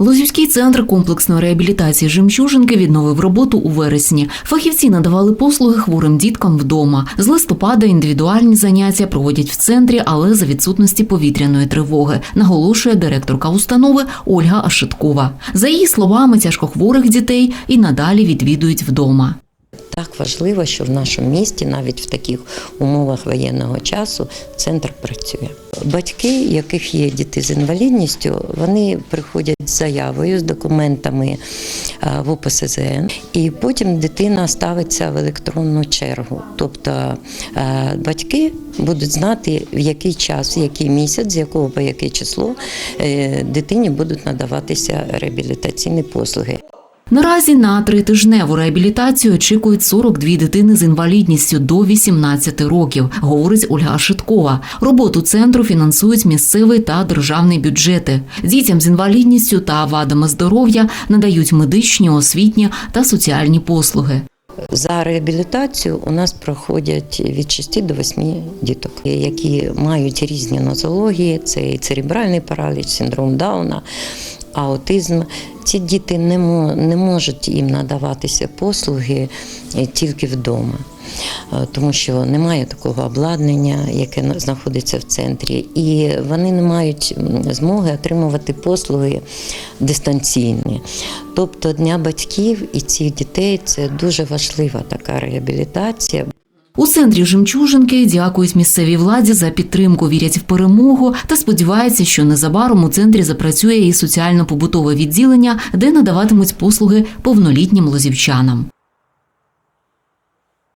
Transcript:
Лозівський центр комплексної реабілітації жемчужинки відновив роботу у вересні. Фахівці надавали послуги хворим діткам вдома. З листопада індивідуальні заняття проводять в центрі, але за відсутності повітряної тривоги, наголошує директорка установи Ольга Ашиткова. За її словами, тяжкохворих дітей і надалі відвідують вдома. Так важливо, що в нашому місті, навіть в таких умовах воєнного часу, центр працює. Батьки, яких є діти з інвалідністю, вони приходять з заявою, з документами е, в ОПСЗН, і потім дитина ставиться в електронну чергу. Тобто е, батьки будуть знати, в який час, в який місяць, з якого по яке число е, дитині будуть надаватися реабілітаційні послуги. Наразі на тритижневу реабілітацію очікують 42 дитини з інвалідністю до 18 років, говорить Ольга Шиткова. Роботу центру фінансують місцевий та державний бюджети. Дітям з інвалідністю та вадами здоров'я надають медичні, освітні та соціальні послуги. За реабілітацію у нас проходять від 6 до 8 діток, які мають різні нозології, це і церебральний параліч, синдром Дауна, аутизм. Ці діти не, мо- не можуть їм надаватися послуги е, тільки вдома. Е, Тому що немає такого обладнання, яке знаходиться в центрі, і вони не мають змоги отримувати послуги дистанційні. Тобто Дня батьків і цих дітей це дуже важлива така реабілітація. У центрі жемчужинки дякують місцевій владі за підтримку, вірять в перемогу та сподіваються, що незабаром у центрі запрацює і соціально-побутове відділення, де надаватимуть послуги повнолітнім лозівчанам.